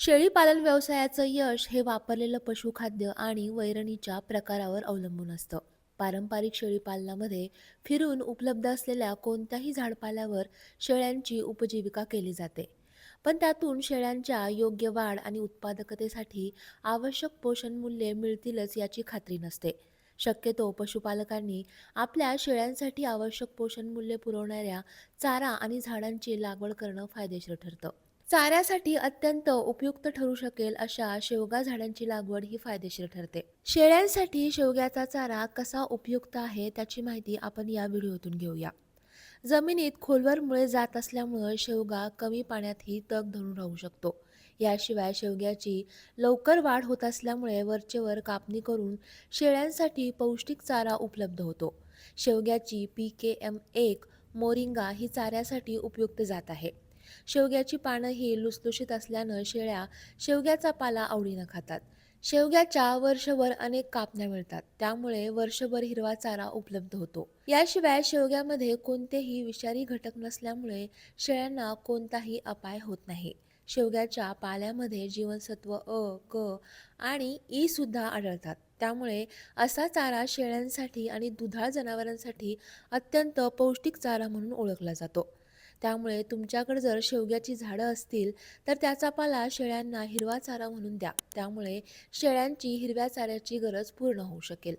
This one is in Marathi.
शेळीपालन व्यवसायाचं यश हे वापरलेलं पशुखाद्य आणि वैरणीच्या प्रकारावर अवलंबून असतं. पारंपरिक शेळीपालनामध्ये फिरून उपलब्ध असलेल्या कोणत्याही झाडपाल्यावर शेळ्यांची उपजीविका केली जाते. पण त्यातून शेळ्यांच्या योग्य वाढ आणि उत्पादकतेसाठी आवश्यक पोषण मूल्ये मिळतीलच याची खात्री नसते. शक्यतो पशुपालकांनी आपल्या शेळ्यांसाठी आवश्यक पोषण मूल्ये पुरवणाऱ्या चारा आणि झाडांची लागवड करणं फायदेशीर ठरतं. चाऱ्यासाठी अत्यंत उपयुक्त ठरू शकेल अशा शेवगा झाडांची लागवड ही फायदेशीर ठरते. शेळ्यांसाठी शेवग्याचा चारा कसा उपयुक्त आहे त्याची माहिती आपण या व्हिडिओतून घेऊया. जमिनीत खोलवर मुळे जात असल्यामुळे शेवगा कमी पाण्यातही तग धरून राहू शकतो. याशिवाय शेवग्याची लवकर वाढ होत असल्यामुळे वरचेवर कापणी करून शेळ्यांसाठी पौष्टिक चारा उपलब्ध होतो. शेवग्याची पी के एम एक मोरिंगा ही चाऱ्यासाठी उपयुक्त जात आहे. शेवग्याची पानं ही लुसलुशीत असल्यानं शेळ्या शेवग्याचा पाला आवडीनं खातात. शेवग्याच्या वर्षभर अनेक कापण्या मिळतात. त्यामुळे वर्षभर हिरवा चारा उपलब्ध होतो. याशिवाय शेवग्यामध्ये कोणतेही विषारी घटक नसल्यामुळे शेळ्यांना कोणताही अपाय होत नाही. शेवग्याच्या पाल्यामध्ये जीवनसत्व अ क आणि ई सुद्धा आढळतात. त्यामुळे असा चारा शेळ्यांसाठी आणि दुधाळ जनावरांसाठी अत्यंत पौष्टिक चारा म्हणून ओळखला जातो. त्यामुळे तुमच्याकडे जर शेवग्याची झाडं असतील तर त्याचा पाला शेळ्यांना हिरवा चारा म्हणून द्या. त्यामुळे शेळ्यांची हिरव्या चाऱ्याची गरज पूर्ण होऊ शकेल.